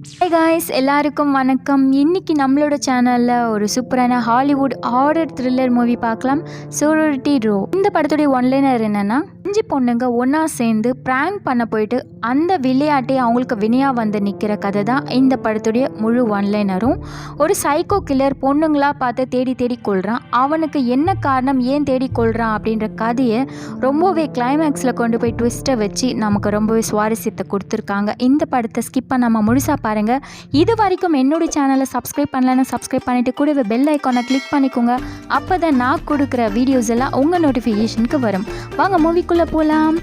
Hey guys எல்லாருக்கும் வணக்கம். இன்னைக்கு நம்மளோட சேனலில் ஒரு சூப்பரான ஹாலிவுட் ஹாரர் த்ரில்லர் மூவி பார்க்கலாம். Sorority row. இந்த படத்துடைய ஒன்லைனர் என்னன்னா அஞ்சு பொண்ணுங்க ஒன்றா சேர்ந்து ப்ராங்க் பண்ண போயிட்டு அந்த விளையாட்டை அவங்களுக்கு வினையாக வந்து நிற்கிற கதை தான் இந்த படத்துடைய முழு ஒன்லைனரும் ஒரு சைக்கோ கில்லர் பொண்ணுங்களா பார்த்து தேடி தேடி கொள்கிறான் அவனுக்கு என்ன காரணம் ஏன் தேடி கொள்கிறான் அப்படின்ற கதையை ரொம்பவே கிளைமேக்ஸில் கொண்டு போய் ட்விஸ்ட்டை வச்சு நமக்கு ரொம்பவே சுவாரஸ்யத்தை கொடுத்துருக்காங்க. இந்த படத்தை ஸ்கிப் பண்ணாமல் முழுசாக பாருங்கள் இது வரைக்கும் என்னுடைய சேனலை சப்ஸ்கிரைப் பண்ணலன்னு சப்ஸ்கிரைப் பண்ணிவிட்டு கூடவே பெல் ஐக்கானை கிளிக் பண்ணிக்கோங்க. அப்போ தான் நான் கொடுக்குற வீடியோஸ் எல்லாம் உங்கள் நோட்டிஃபிகேஷனுக்கு வரும். வாங்க மூவிக்குள்ளே போகலாம்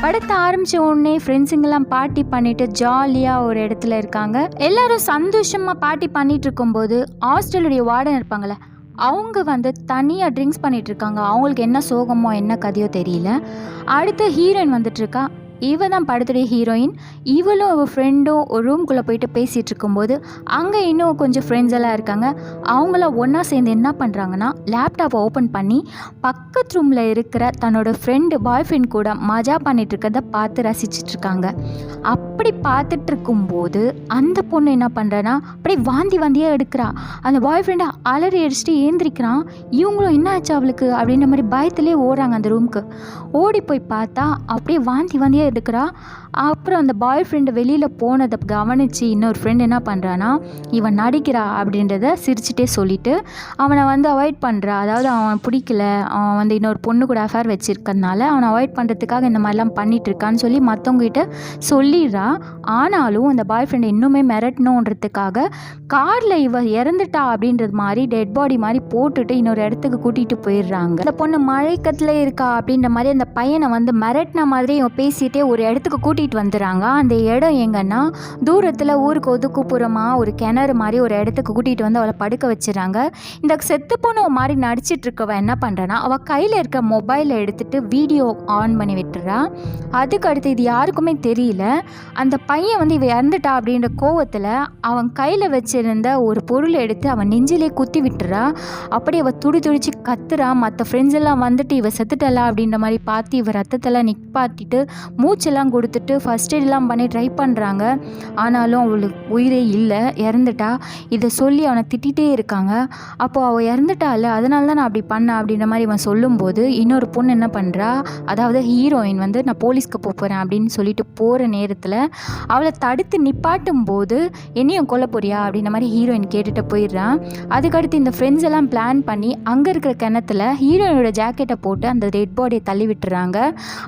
படத்தை ஆரம்பிச்ச உடனே ஃப்ரெண்ட்ஸுங்கெல்லாம் பார்ட்டி பண்ணிட்டு ஜாலியாக ஒரு இடத்துல இருக்காங்க. எல்லாரும் சந்தோஷமாக பார்ட்டி பண்ணிட்டு இருக்கும்போது ஹாஸ்டலுடைய வார்டன் இருப்பாங்களே அவங்க வந்து தனியாக ட்ரிங்க்ஸ் பண்ணிகிட்ருக்காங்க இருக்காங்க. அவங்களுக்கு என்ன சோகமோ என்ன கதையோ தெரியல. அடுத்து ஹீரோயின் வந்துட்டு இருக்கா. இவ தான் படத்துடைய ஹீரோயின் இவளும் அவள் ஃப்ரெண்டும் ஒரு ரூம்குள்ளே போயிட்டு பேசிகிட்டு இருக்கும்போது அங்கே இன்னும் கொஞ்சம் ஃப்ரெண்ட்ஸ் எல்லாம் இருக்காங்க. அவங்களாம் ஒன்றா சேர்ந்து என்ன பண்ணுறாங்கன்னா லேப்டாப்பை ஓப்பன் பண்ணி பக்கத்து ரூமில் இருக்கிற தன்னோட ஃப்ரெண்டு பாய் ஃப்ரெண்ட் கூட மஜா பண்ணிட்டு இருக்கிறத பார்த்து ரசிச்சிட்டு இருக்காங்க. அப்படி பார்த்துட்டு இருக்கும்போது அந்த பொண்ணு என்ன பண்ணுறனா அப்படியே வாந்தி வாந்தியாக எடுக்கிறா. அந்த பாய் ஃப்ரெண்டை அலறி அடிச்சுட்டு ஏந்திரிக்கிறான். இவங்களும் என்ன ஆச்சு அவளுக்கு? அப்படின்ற மாதிரி பயத்துலேயே ஓடுறாங்க அந்த ரூமுக்கு ஓடி போய் பார்த்தா அப்படியே வாந்தி வாந்தியாக எடுக்கிறா. அப்புறம் அந்த பாய் ஃப்ரெண்டு வெளியில் போனதை கவனித்து இன்னொரு ஃப்ரெண்ட் என்ன பண்ணுறான்னா இவன் நடிக்கிறா அப்படின்றத சிரிச்சுட்டே சொல்லிட்டு அவனை வந்து அவாய்ட் பண்ணுறா அதாவது அவன் பிடிக்கல. அவன் வந்து இன்னொரு பொண்ணு கூட அஃபேர் வச்சுருக்கனால அவனை அவாய்ட் பண்ணுறதுக்காக இந்த மாதிரிலாம் பண்ணிகிட்ருக்கான்னு சொல்லி மற்றவங்ககிட்ட சொல்லிடுறா. ஆனாலும் அந்த பாய் ஃப்ரெண்டை இன்னுமே மிரட்டணுன்றதுக்காக காரில் இவ இறந்துட்டா அப்படின்றது மாதிரி டெட் பாடி மாதிரி போட்டுட்டு இன்னொரு இடத்துக்கு கூட்டிகிட்டு போயிடுறாங்க. அந்த பொண்ணு மழைக்கத்தில் இருக்கா அப்படின்ற மாதிரி அந்த பையனை வந்து மிரட்டின மாதிரி இவன் பேசிட்டு ஒரு இடத்துக்கு கூட்டிகிட்டு வந்துடுறாங்க. அந்த இடம் எங்கன்னா தூரத்தில் ஊருக்கு ஒதுக்குப்புறமாக ஒரு கிணறு மாதிரி ஒரு இடத்துக்கு கூட்டிகிட்டு வந்து அவளை படுக்க வச்சுறாங்க இந்த செத்து போன மாதிரி நடிச்சிட்டு இருக்கவ என்ன பண்ணுறனா அவள் கையில் இருக்க மொபைலை எடுத்துட்டு வீடியோ ஆன் பண்ணி விட்டுறா. அதுக்கு அடுத்து இது யாருக்குமே தெரியல. அந்த பையன் வந்து இவ இறந்துட்டா அப்படின்ற கோவத்தில் அவன் கையில் வச்சிருந்த ஒரு பொருளை எடுத்து அவன் நெஞ்சிலே குத்தி விட்டுறா. அப்படி அவள் துடி துடிச்சு கத்துறா. மற்ற ஃப்ரெண்ட்ஸ் எல்லாம் வந்துட்டு இவ செத்துட்டலா? அப்படின்ற மாதிரி பார்த்து இவ ரத்தத்தெல்லாம் நிப்பாட்டிட்டு மூச்செல்லாம் கொடுத்துட்டு ஃபஸ்ட் எய்ட்லாம் பண்ணி ட்ரை பண்ணுறாங்க ஆனாலும் அவளுக்கு உயிரே இல்லை இறந்துட்டா. இதை சொல்லி அவனை திட்டிகிட்டே இருக்காங்க. அப்போது அவள் இறந்துட்டால அதனால தான் நான் அப்படி பண்ணேன் அப்படின்ற மாதிரி இவன் சொல்லும்போது இன்னொரு பொண்ணு என்ன பண்ணுறா அதாவது ஹீரோயின் வந்து நான் போலீஸ்க்கு போகிறேன் அப்படின்னு சொல்லிட்டு போகிற நேரத்தில் அவளை தடுத்து நிப்பாட்டும் போது என்னையும் கொல்ல போறியா? அப்படின்ற மாதிரி ஹீரோயின் கேட்டுட்டு போயிடுறான் அதுக்கடுத்து இந்த ஃப்ரெண்ட்ஸ் எல்லாம் பிளான் பண்ணி அங்கே இருக்கிற கிணத்துல ஹீரோயினோட ஜாக்கெட்டை போட்டு அந்த டெட் பாடியை தள்ளி விட்டுறாங்க.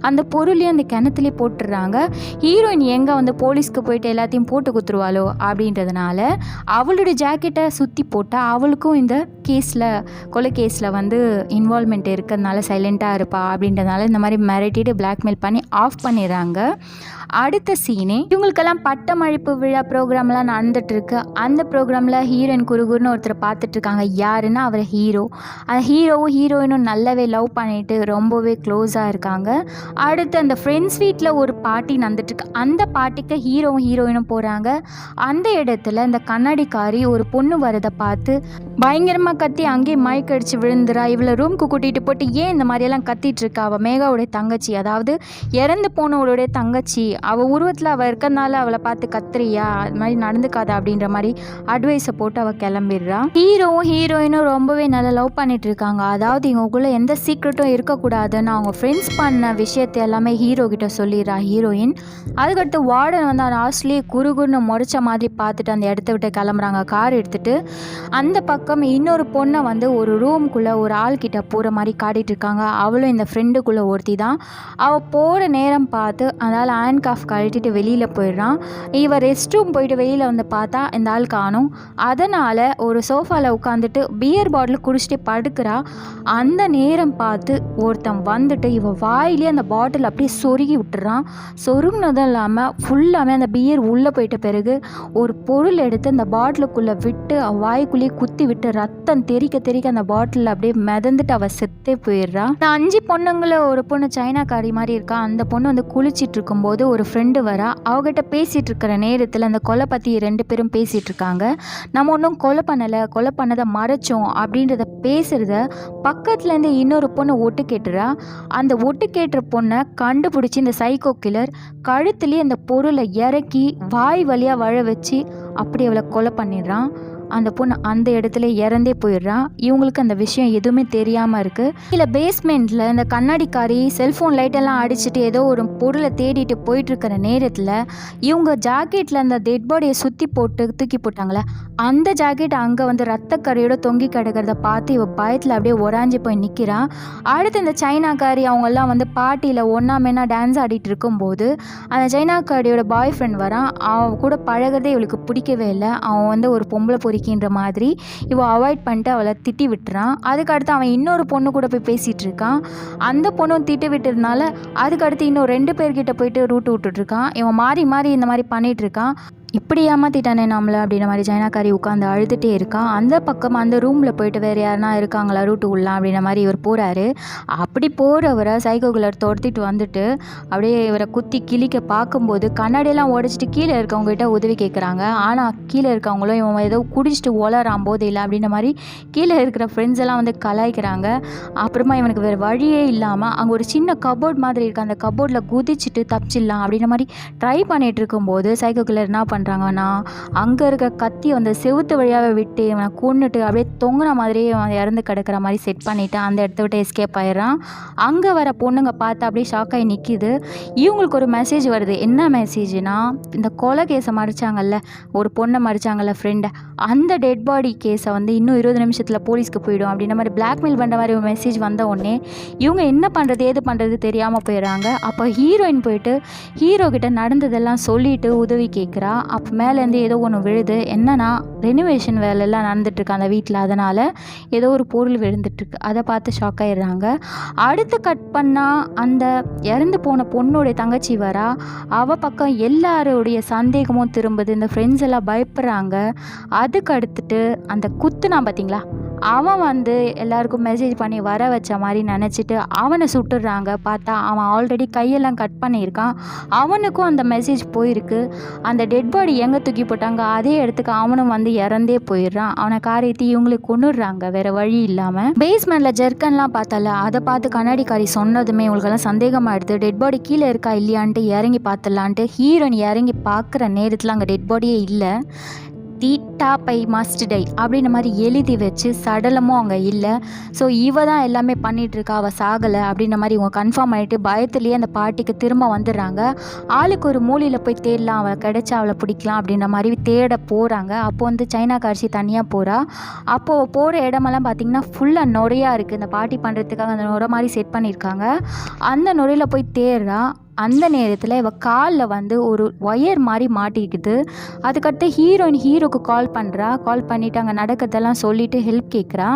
அந்த பொருளையும் அந்த சொல்லி போட்டுடுறாங்க ஹீரோயின் எங்கே வந்து போலீஸ்க்கு போயிட்டு எல்லாத்தையும் போட்டு குத்துருவாளோ அப்படின்றதுனால அவளோட ஜாக்கெட்டை சுற்றி போட்டால் அவளுக்கும் இந்த கேஸில் கொலை கேஸில் வந்து இன்வால்மெண்ட் இருக்கிறதுனால சைலண்ட்டாக இருப்பா அப்படின்றதுனால இந்த மாதிரி மிரட்டிட்டு பிளாக்மெயில் பண்ணி ஆஃப் பண்ணிடுறாங்க. அடுத்த சீனே இவங்களுக்கெல்லாம் பட்டமழிப்பு விழா ப்ரோக்ராம்லாம் நடந்துட்டுருக்கு அந்த ப்ரோக்ராமில் ஹீரோயின் குருகுருன்னு ஒருத்தர் பார்த்துட்ருக்காங்க யாருன்னா அவர் ஹீரோ அந்த ஹீரோவும் ஹீரோயினும் நல்லாவே லவ் பண்ணிட்டு ரொம்பவே க்ளோஸாக இருக்காங்க. அடுத்து அந்த ஃப்ரெண்ட்ஸ் வீட்டில் ஒரு பாட்டி நடந்துட்டுருக்கு. அந்த பாட்டிக்கு ஹீரோவும் ஹீரோயினும் போகிறாங்க அந்த இடத்துல இந்த கண்ணாடிக்காரி ஒரு பொண்ணு வரதை பார்த்து பயங்கரமாக கத்தி அங்கேயே மயக்கடிச்சு விழுந்துறா. இவளை ரூம்க்கு கூட்டிகிட்டு போட்டு ஏன் இந்த மாதிரியெல்லாம் கத்திட்டு இருக்கா? அவள் மேகாவுடைய தங்கச்சி. அதாவது இறந்து போனவளுடைய தங்கச்சி. அவள் உருவத்தில் அவள் இருக்கிறனால அவளை பார்த்து கத்துறியா? அது மாதிரி நடந்துக்காதா அப்படின்ற மாதிரி அட்வைஸை போட்டு அவள் கிளம்பிடுறா. ஹீரோவும் ஹீரோயினும் ரொம்பவே நல்லா லவ் பண்ணிட்டு இருக்காங்க. அதாவது இவங்களுக்குள்ள எந்த சீக்ரெட்டும் இருக்கக்கூடாதுன்னு அவங்க ஃப்ரெண்ட்ஸ் பண்ண விஷயத்தை எல்லாமே ஹீரோ கிட்ட சொல்லிடுறா ஹீரோயின். அதுக்கடுத்து வார்டன் வந்து அந்த ஹாஸ்ட்லேயே குறுகுன்னு முறைச்ச மாதிரி பார்த்துட்டு அந்த இடத்த விட்டு கிளம்புறாங்க. கார் எடுத்துட்டு அந்த பக்கம் இன்னொரு பொண்ணை வந்து ஒரு ரூம்குள்ளே ஒரு ஆள் கிட்ட போகிற மாதிரி காட்டிட்டு இருக்காங்க. அவளும் இந்த ஃப்ரெண்டுக்குள்ளே ஒருத்தி தான். அவள் போகிற நேரம் பார்த்து அதனால் ஹேண்ட் காஃப் கழட்டிட்டு வெளியில் போயிடுறான். இவன் ரெஸ்ட் ரூம் போயிட்டு வெளியில் வந்து பார்த்தா இந்த ஆள் காணும். அதனால் ஒரு சோஃபாவில் உட்காந்துட்டு பியர் பாட்டில் குடிச்சிட்டு படுக்கிறா. அந்த நேரம் பார்த்து ஒருத்தன் வந்துட்டு இவன் வாயிலே அந்த பாட்டில் அப்படியே சொருகி விட்டுறான். சொருகினதும் இல்லாமல் ஃபுல்லாமே அந்த பியர் உள்ளே போயிட்ட பிறகு ஒரு பொருள் எடுத்து அந்த பாட்டிலுக்குள்ளே விட்டு அவள் வாய்க்குள்ளேயே குத்தி விட்டு ரத்தம் தெறிக்க தெறிக்க அந்த பாட்டிலில் அப்படியே மிதந்துட்டு அவள் செத்தே போயிடுறா இந்த அஞ்சு பொண்ணுங்கள ஒரு பொண்ணு சைனாக்காரி மாதிரி இருக்கா அந்த பொண்ணு வந்து குளிச்சிட்டு இருக்கும்போது ஒரு ஃப்ரெண்டு வரா. அவகிட்ட பேசிகிட்டு இருக்கிற நேரத்தில் அந்த கொலை பற்றி ரெண்டு பேரும் பேசிகிட்டு இருக்காங்க. நம்ம ஒன்றும் கொலை பண்ணலை கொலை பண்ணதை மறைச்சோம் அப்படின்றத பேசுகிறத பக்கத்துலேருந்து இன்னொரு பொண்ணு ஒட்டு கேட்டுறா. அந்த ஒட்டு கேட்டுற பொண்ணை கண்டுபிடிச்சி இந்த சைக்கோ கில்லர் கழுத்துலேயே அந்த பொருளை இறக்கி வாய் வழியாக வழ வச்சு அப்படி அவளை கொலை பண்ணிடுறான். அந்த பொண்ணு அந்த இடத்துல இறந்தே போயிடுறான் இவங்களுக்கு அந்த விஷயம் எதுவுமே தெரியாமல் இருக்குது இல்லை பேஸ்மெண்ட்டில் இந்த கண்ணாடிக்காரி செல்ஃபோன் லைட்டெல்லாம் அடிச்சுட்டு ஏதோ ஒரு பொருளை தேடிட்டு போயிட்டு இருக்கிற நேரத்தில் இவங்க ஜாக்கெட்டில் அந்த டெட் பாடியை சுற்றி போட்டு தூக்கி போட்டாங்களே அந்த ஜாக்கெட் அங்கே வந்து ரத்தக்கரையோட தொங்கி கிடக்கிறத பார்த்து இவ பயத்தில் அப்படியே உராஞ்சி போய் நிற்கிறான் அடுத்து இந்த சைனாக்காரி அவங்கெல்லாம் வந்து பாட்டியில் ஒன்றா மேனா டான்ஸ் ஆடிட்டு இருக்கும்போது அந்த சைனாக்காரியோட பாய் ஃப்ரெண்ட் வரான். அவன் கூட பழகிறதே இவளுக்கு பிடிக்கவே இல்லை. அவன் வந்து ஒரு பொம்பளை பொறி பொறிக்கின்ற மாதிரி இவள் அவாய்ட் பண்ணிட்டு அவளை திட்டி விட்டுறான். அதுக்கடுத்து அவன் இன்னொரு பொண்ணு கூட போய் பேசிகிட்டு இருக்கான். அந்த பொண்ணும் திட்டி விட்டதுனால அதுக்கடுத்து இன்னும் ரெண்டு பேர்கிட்ட போயிட்டு ரூட்டு விட்டுட்ருக்கான் இவன் மாறி மாறி இந்த மாதிரி பண்ணிட்டு இருக்கான். இப்படி ஏமாத்திட்டானே நம்மளை அப்படின்ற மாதிரி சைனாக்காரி உட்காந்து அழுதுகிட்டே இருக்கான் அந்த பக்கம் அந்த ரூமில் போயிட்டு வேறு யாருனா இருக்காங்களா? ரூட்டு உள்ளலாம் அப்படின்ற மாதிரி இவர் போகிறாரு அப்படி போகிறவரை சைக்கோ கில்லர் துரத்திட்டு வந்துட்டு அப்படியே இவரை குத்தி கிழிக்க பார்க்கும்போது கண்ணாடியெல்லாம் உடச்சிட்டு கீழே இருக்கவங்ககிட்ட உதவி கேட்குறாங்க ஆனால் கீழே இருக்கவங்களும் இவன் ஏதோ குடிச்சிட்டு ஒளரான் போது இல்லை அப்படின்ற மாதிரி கீழே இருக்கிற ஃப்ரெண்ட்ஸ் எல்லாம் வந்து கலாய்க்கிறாங்க. அப்புறமா இவனுக்கு வேறு வழியே இல்லாமல் அங்கே ஒரு சின்ன கபோர்ட் மாதிரி இருக்குது அந்த கபோர்டில் குதிச்சுட்டு தப்பிச்சிடலாம் அப்படின்ற மாதிரி ட்ரை பண்ணிகிட்டு இருக்கும்போது சைக்கோ கில்லர் என்ன பண்ணுறாங்கன்னா அங்கே இருக்க கத்தி அந்த செவுத்து வழியாக விட்டு இவனை கொன்னுட்டு அப்படியே தொங்குன மாதிரியே அவன் இறந்து கிடக்கிற மாதிரி செட் பண்ணிவிட்டு அந்த இடத்த விட்டு எஸ்கேப் ஆயிடுறான். அங்கே வர பொண்ணுங்க பார்த்து அப்படியே ஷாக் ஆகி நிற்கிது இவங்களுக்கு ஒரு மெசேஜ் வருது. என்ன மெசேஜ்னா இந்த கொலை கேஸை மறைச்சாங்கல்ல ஒரு பொண்ணை மறைச்சாங்கல்ல ஃப்ரெண்டை அந்த டெட் பாடி கேஸை வந்து இன்னும் இருபது நிமிஷத்தில் போலீஸ்க்கு போயிடும் அப்படின்ற மாதிரி பிளாக்மெயில் பண்ணுற மாதிரி ஒரு மெசேஜ் வந்த உடனே இவங்க என்ன பண்ணுறது ஏது பண்ணுறது தெரியாமல் போயிடுறாங்க. அப்போ ஹீரோயின் போயிட்டு ஹீரோ கிட்ட நடந்ததெல்லாம் சொல்லிட்டு உதவி கேட்குறா அப்போ மேலேருந்து ஏதோ ஒன்று விழுது. என்னன்னா ரெனிவேஷன் வேலையெல்லாம் நடந்துட்டுருக்கு அந்த வீட்டில் அதனால் ஏதோ ஒரு பொருள் விழுந்துட்டுருக்கு. அதை பார்த்து ஷாக் ஆயிடுறாங்க. அடுத்து கட் பண்ணால் அந்த இறந்து போன பொண்ணுடைய தங்கச்சி வரா. அவள் பக்கம் எல்லாருடைய சந்தேகமும் திரும்புது. இந்த ஃப்ரெண்ட்ஸ் எல்லாம் பயப்படுறாங்க. அதுக்கு அடுத்துட்டு அந்த குத்துனா பார்த்தீங்களா அவன் வந்து எல்லாருக்கும் மெசேஜ் பண்ணி வர வச்ச மாதிரி நினச்சிட்டு அவனை சுட்டுடுறாங்க பார்த்தா அவன் ஆல்ரெடி கையெல்லாம் கட் பண்ணியிருக்கான். அவனுக்கும் அந்த மெசேஜ் போயிருக்கு. அந்த டெட் பாடி எங்கே தூக்கி போட்டாங்க? அதே இடத்துக்கு அவனும் வந்து இறந்தே போயிடுறான். அவனை காரியத்தி இவங்களுக்கு கொண்டுடுறாங்க வேறு வழி இல்லாமல் பேஸ்மெண்ட்டில் ஜெர்க்கன்லாம் பார்த்தால அதை பார்த்து கண்ணாடிக்காரி சொன்னதுமே இவங்களுக்கெல்லாம் சந்தேகமாயிடுது டெட் பாடி கீழே இருக்கா இல்லையான்ட்டு இறங்கி பார்த்துடலான்ட்டு ஹீரோயின் இறங்கி பார்க்குற நேரத்தில் அங்கே டெட் பாடியே இல்லை. தீட்டா பை மஸ்ட் டை அப்படின்ற மாதிரி எழுதி வச்சு சடலமும் அங்கே இல்லை. ஸோ இவ தான் எல்லாமே பண்ணிகிட்ருக்கா அவள் சாகலை அப்படின்ற மாதிரி இவங்க கன்ஃபார்ம் பண்ணிட்டு பயத்துலேயே அந்த பாட்டிக்கு திரும்ப வந்துடுறாங்க. ஆளுக்கு ஒரு மூலையில் போய் தேடலாம் அவளை கிடைச்சா அவளை பிடிக்கலாம் அப்படின்ற மாதிரி தேட போகிறாங்க அப்போ வந்து சைனா காட்சி தனியாக போகிறா அப்போது போகிற இடமெல்லாம் பார்த்திங்கன்னா ஃபுல்லாக நுரையா இருக்குது இந்த பாட்டி பண்ணுறதுக்காக அந்த நுரை மாதிரி செட் பண்ணியிருக்காங்க. அந்த நுரையில் போய் தேடுறா. அந்த நேரத்தில் இவள் காலில் வந்து ஒரு ஒயர் மாதிரி மாட்டிக்கிது அதுக்கடுத்து ஹீரோயின் ஹீரோக்கு கால் பண்ணுறா கால் பண்ணிவிட்டு அங்கே நடக்கிறதெல்லாம் சொல்லிவிட்டு ஹெல்ப் கேட்குறா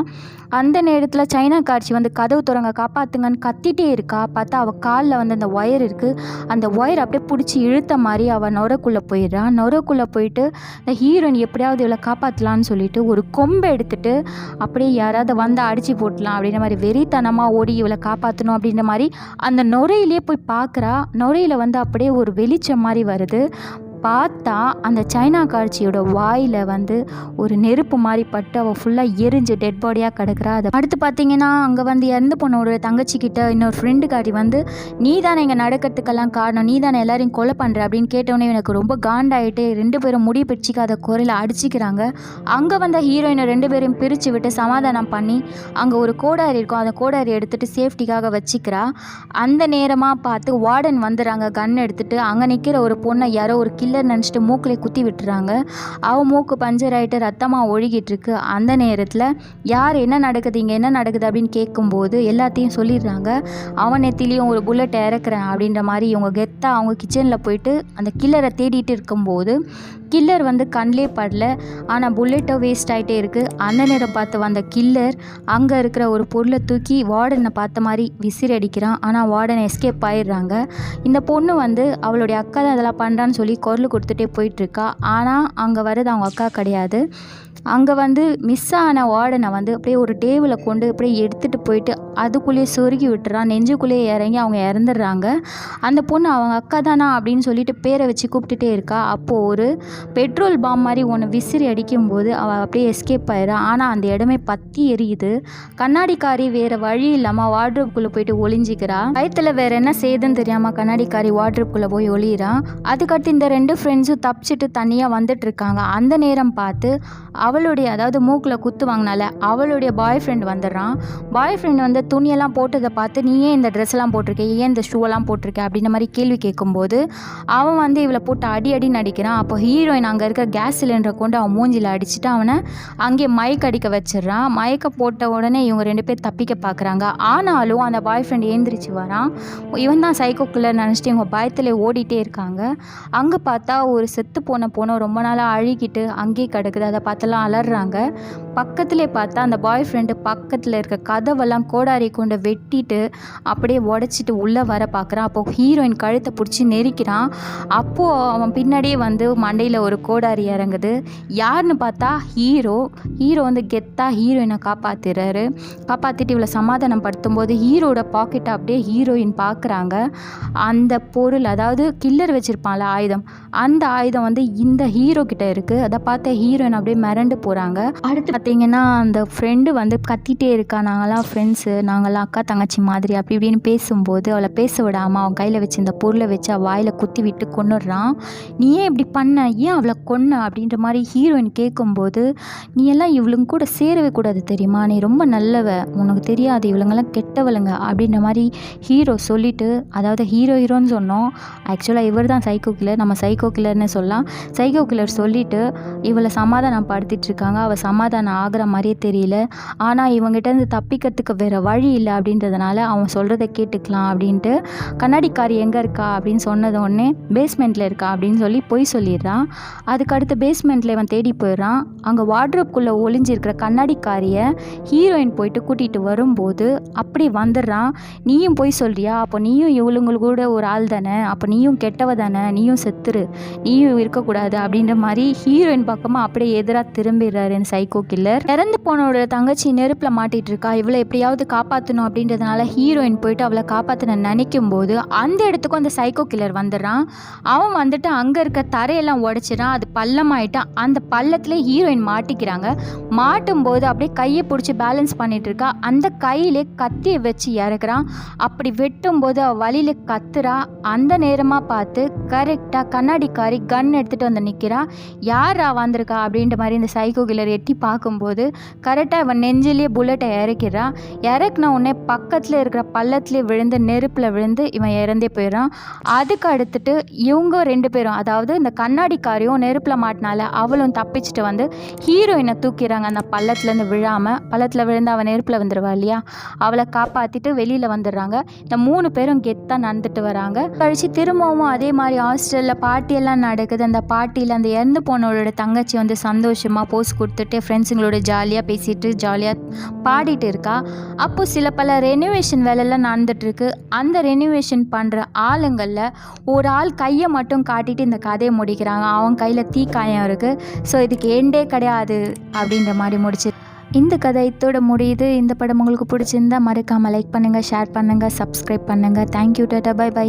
அந்த நேரத்தில் சைனா காட்சி வந்து கதவு துறங்க காப்பாற்றுங்கன்னு கத்திட்டே இருக்கா. பார்த்தா அவள் காலில் வந்து அந்த ஒயர் இருக்குது அந்த ஒயர் அப்படியே பிடிச்சி இழுத்த மாதிரி அவள் நொரக்குள்ளே போயிடுறா. நொரக்குள்ளே போயிட்டு இந்த ஹீரோயின் எப்படியாவது இவளை காப்பாற்றலான்னு சொல்லிட்டு ஒரு கொம்பை எடுத்துட்டு அப்படியே யாராவது வந்து அடித்து போட்டலாம் அப்படின்ற மாதிரி வெறித்தனமாக ஓடி இவளை காப்பாற்றணும் அப்படின்ற மாதிரி அந்த நுரையிலே போய் பார்க்குறா நுரையில் வந்து அப்படியே ஒரு வெளிச்சம் மாதிரி வருது. பார்த்தா அந்த சைனா காட்சியோட வாயில் வந்து ஒரு நெருப்பு மாதிரி பட்டு அவள் ஃபுல்லாக எரிஞ்சு டெட் பாடியாக கிடக்குறா. அது அடுத்து பார்த்தீங்கன்னா அங்கே வந்து இறந்து பொண்ணோட தங்கச்சிக்கிட்ட தங்கச்சி கிட்ட இன்னொரு ஃப்ரெண்டு காட்டி வந்து நீ தானே இங்கே நடக்கிறதுக்கெல்லாம் காரணம். நீ தானே எல்லாரையும் கொலை பண்ணுற அப்படின்னு கேட்டோன்னே எனக்கு ரொம்ப காண்டாயிட்டு ரெண்டு பேரும் முடி பிடிச்சிக்காத குறையில் அடிச்சிக்கிறாங்க. அங்கே வந்த ஹீரோயினை ரெண்டு பேரையும் பிரித்து விட்டு சமாதானம் பண்ணி அங்கே ஒரு கோடாரி இருக்கும். அந்த கோடாரி எடுத்துகிட்டு சேஃப்டிக்காக வச்சுக்கிறா. அந்த நேரமாக பார்த்து வார்டன் வந்துடுறாங்க. கன் எடுத்துகிட்டு அங்கே நிற்கிற ஒரு பொண்ணை யாரோ ஒரு கில்லர் நினச்சிட்டு மூக்கிலே குத்தி விட்டுறாங்க. அவன் மூக்கு பஞ்சர் ஆகிட்டு ரத்தமாக ஒழுகிட்டு இருக்கு அந்த நேரத்தில் யார் என்ன நடக்குது இங்கே என்ன நடக்குது அப்படின்னு கேட்கும்போது எல்லாத்தையும் சொல்லிடுறாங்க. அவன் நெத்திலையும் ஒரு புல்லட்டை இறக்குறேன் அப்படின்ற மாதிரி இவங்க கெத்தாக அவங்க கிச்சனில் போயிட்டு அந்த கில்லரை தேடிட்டு இருக்கும்போது கில்லர் வந்து கண்ணிலே படல. ஆனால் புல்லட்டோ வேஸ்ட் ஆகிட்டே இருக்குது அந்த நேரம் பார்த்து வந்த கில்லர் அங்கே இருக்கிற ஒரு பொருளை தூக்கி வார்டனை பார்த்த மாதிரி விசிறி அடிக்கிறான் ஆனால் வார்டன் எஸ்கேப் ஆயிடுறாங்க. இந்த பொண்ணு வந்து அவளுடைய அக்கா தான் இதெல்லாம் பண்ணுறான்னு சொல்லி குரல் கொடுத்துட்டே போயிட்டுருக்கா. ஆனால் அங்கே வர்றது அவங்க அக்கா கிடையாது. அங்கே வந்து மிஸ் ஆன வார்டனை வந்து அப்படியே ஒரு டேபிளை கொண்டு அப்படியே எடுத்துகிட்டு போயிட்டு அதுக்குள்ளேயே சொருகி விட்டுறான். நெஞ்சுக்குள்ளேயே இறங்கி அவங்க இறந்துடுறாங்க. அந்த பொண்ணு அவங்க அக்கா தானா அப்படின்னு சொல்லிட்டு பேரை வச்சு கூப்பிட்டுட்டே இருக்கா. அப்போது ஒரு பெட்ரோல் பாம் மாதிரி ஒன்று விசிறி அடிக்கும்போது அவள் அப்படியே எஸ்கேப் ஆயிடுறா ஆனால் அந்த இடமே பற்றி எரியுது. கண்ணாடிக்காரி வேறு வழி இல்லாமல் வார்ட்ரோப்குள்ளே போயிட்டு ஒளிஞ்சிக்கிறா. பயத்தில் வேறு என்ன செய்யுதுன்னு தெரியாமல் கண்ணாடிக்காரி வார்ட்ரோப்குள்ளே போய் ஒளியிறான் அதுக்கடுத்து இந்த ரெண்டு ஃப்ரெண்ட்ஸும் தப்பிச்சிட்டு தனியாக வந்துட்டு இருக்காங்க. அந்த நேரம் பார்த்து அவளுடைய அதாவது மூக்கில் குத்து வாங்கினால அவளுடைய பாய் ஃப்ரெண்ட் வந்துடுறான். பாய் ஃப்ரெண்ட் வந்து துணியெல்லாம் போட்டதை பார்த்து நீ ஏன் இந்த ட்ரெஸ்லாம் போட்டிருக்க? ஏன் இந்த ஷூவெல்லாம் போட்டிருக்க? அப்படின்ற மாதிரி கேள்வி கேட்கும்போது அவன் வந்து இவளை போட்டு அடி அடி நடிக்கிறான். அப்போ ஹீரோயின் அங்கே இருக்கிற கேஸ் சிலிண்டரை கொண்டு அவன் மூஞ்சியில் அடிச்சுட்டு அவனை அங்கே மயக்க அடிக்க வச்சிடுறான். மயக்க போட்ட உடனே இவங்க ரெண்டு பேர் தப்பிக்க பார்க்குறாங்க. ஆனாலும் அந்த பாய் ஃப்ரெண்ட் ஏந்திரிச்சு வரான். இவன் தான் சைக்கோ கில்லர் நினச்சிட்டு இவங்க பயத்தில் ஓடிட்டே இருக்காங்க. அங்கே பார்த்தா ஒரு செத்து போன போன ரொம்ப நாளாக அழுகிட்டு அங்கேயே கிடக்குது. அதை பார்த்தெல்லாம் அலறாங்க. பக்கத்துலேயே பார்த்தா அந்த பாய் ஃப்ரெண்டு பக்கத்தில் இருக்க கதவெல்லாம் கோடாரி கொண்டு வெட்டிட்டு அப்படியே உடச்சிட்டு உள்ளே வர பார்க்குறான். அப்போ ஹீரோயின் கழுத்தை பிடிச்சி நெரிக்கிறான். அப்போது அவன் பின்னாடியே வந்து மண்டையில் ஒரு கோடாரி இறங்குது. யாருன்னு பார்த்தா ஹீரோ ஹீரோ வந்து கெத்தாக ஹீரோயினை காப்பாற்றுறாரு காப்பாற்றிட்டு இவளை சமாதானம் படுத்தும்போது ஹீரோட பாக்கெட்டை அப்படியே ஹீரோயின் பார்க்குறாங்க அந்த பொருள் அதாவது கில்லர் வச்சுருப்பான்ல ஆயுதம். அந்த ஆயுதம் வந்து இந்த ஹீரோ கிட்ட இருக்குது அதை பார்த்த ஹீரோயின் அப்படியே மிரண்டு போகிறாங்க அடுத்து பார்த்தீங்கன்னா அந்த ஃப்ரெண்டு வந்து கத்திட்டே இருக்கா. நாங்களாம் ஃப்ரெண்ட்ஸு நாங்களாம் அக்கா தங்கச்சி மாதிரி அப்படி இப்படின்னு பேசும்போது அவளை பேச விடாமல் அவன் கையில் வச்சு இந்த பொருளை வச்சு அவள் வாயில் குத்தி விட்டு கொன்னுடுறான். நீ ஏன் இப்படி பண்ண? ஏன் அவளை கொன்ன? அப்படின்ற மாதிரி ஹீரோயின் கேட்கும்போது நீ எல்லாம் இவளுங்க கூட சேரவே கூடாது தெரியுமா? நீ ரொம்ப நல்லவ. உனக்கு தெரியாது இவளுங்கெல்லாம் கெட்டவளுங்க அப்படின்ற மாதிரி ஹீரோ சொல்லிட்டு அதாவது ஹீரோ ஹீரோன்னு சொன்னோம். ஆக்சுவலாக இவர் தான் சைக்கோ கில்லர் நம்ம சைக்கோ கில்லர்னு சொல்லலாம். சைக்கோ கில்லர் சொல்லிட்டு இவளை சமாதானம் படுத்திட்டு இருக்காங்க அவள் சமாதானம் ஆகிற மாதிரியே தெரியல. ஆனால் இவங்ககிட்ட இருந்து தப்பிக்கிறதுக்கு வேறு வழி இல்லை அப்படின்றதுனால அவன் சொல்கிறத கேட்டுக்கலாம் அப்படின்ட்டு கண்ணாடிக்காரி எங்கே இருக்கா அப்படின்னு சொன்னது உடனே பேஸ்மெண்ட்டில் இருக்கா? அப்படின்னு சொல்லி பொய் சொல்லிடுறான். அதுக்கடுத்து பேஸ்மெண்ட்டில் இவன் தேடி போயிடுறான். அங்கே வார்ட்ரோப்குள்ளே ஒளிஞ்சிருக்கிற கண்ணாடிக்காரியை ஹீரோயின் போயிட்டு கூட்டிகிட்டு வரும்போது அப்படி வந்துடுறான். நீயும் போய் சொல்கிறியா அப்போ நீயும் இவளுங்களுக்கு கூட ஒரு ஆள் தானே? அப்போ நீயும் கெட்டவ தானே? நீயும் செத்துரு. நீயும் இருக்கக்கூடாது அப்படின்ற மாதிரி ஹீரோயின் பக்கமாக அப்படியே எதிராக திரும்பிடுறாரு இந்த சைக்கோ கில்லர் இறந்து போனோட தங்கச்சி நெருப்பில் மாட்டிட்டு இருக்கா இவளை எப்படியாவது காப்பாற்றணும் அப்படின்றதுனால ஹீரோயின் போயிட்டு அவளை காப்பாற்றின நினைக்கும் போது அந்த இடத்துக்கும் அந்த சைக்கோ கில்லர் வந்துடுறான். அவன் வந்துட்டு அங்கே இருக்க தரையெல்லாம் உடச்சிடான் அது பள்ளமாயிட்டான். அந்த பள்ளத்தில் ஹீரோயின் மாட்டிக்கிறாங்க. மாட்டும் போது அப்படியே கையை பிடிச்சி பேலன்ஸ் பண்ணிட்டு இருக்கா அந்த கையிலே கத்தியை வச்சு இறக்குறான் அப்படி வெட்டும் போது அவள் வழியில கத்துறா. அந்த நேரமாக பார்த்து கரெக்டாக கண்ணாடிக்காரி கன் எடுத்துகிட்டு வந்து நிற்கிறா யாரா வந்திருக்கா அப்படின்ற மாதிரி இந்த சைக்கோ கில்லர் எட்டி பார்க்கும்போது கரெக்டாக இவன் நெஞ்சிலேயே புல்லட்டை இறக்கிறா. இறக்குன உடனே பக்கத்தில் இருக்கிற பள்ளத்துலேயே விழுந்து நெருப்பில் விழுந்து இவன் இறந்தே போயிடுறான். அதுக்கு அடுத்துட்டு இவங்க ரெண்டு பேரும் அதாவது இந்த கண்ணாடிக்காரியும் நெருப்பில் மாட்டினால அவளும் தப்பிச்சுட்டு வந்து ஹீரோயினை தூக்கிறாங்க. அந்த பள்ளத்துலேருந்து விழாமல் பள்ளத்தில் விழுந்து அவன் நெருப்பில் வந்துடுவா இல்லையா? அவளை காப்பாற்றிட்டு வெளியில் வந்துடுறாங்க. இந்த மூணு பேரும் கெத்தாக நடந்துட்டு வராங்க. கழிச்சு திரும்பவும் அதே மாதிரி ஹாஸ்டலில் பார்ட்டியெல்லாம் நடக்குது. அந்த பார்ட்டியில் அந்த இறந்து போனவளோட தங்கச்சி வந்து சந்தோஷமாக போஸ் கொடுத்துட்டு ஃப்ரெண்ட்ஸுங்களோட ஜாலியாக பேசிட்டு ஜாலியாக பாடிட்டு இருக்கா. அப்போ சில பல ரெனோவேஷன் வேலையெல்லாம் நடந்துட்டுருக்கு. அந்த ரெனோவேஷன் பண்ணுற ஆளுங்களில் ஒரு ஆள் கையை மட்டும் காட்டிட்டு இந்த கதையை முடிக்கிறாங்க. அவன் கையில் தீக்காயம் இருக்குது ஸோ இதுக்கு எண்டே கிடையாது அப்படின்ற மாறி முடிச்சு இந்த கதை இத்தோட முடியுது. இந்த படம் உங்களுக்கு பிடிச்சிருந்தா மறக்காமல் லைக் பண்ணுங்கள் ஷேர் பண்ணுங்கள் சப்ஸ்கிரைப் பண்ணுங்கள் தேங்க்யூ டாட்டா பை பை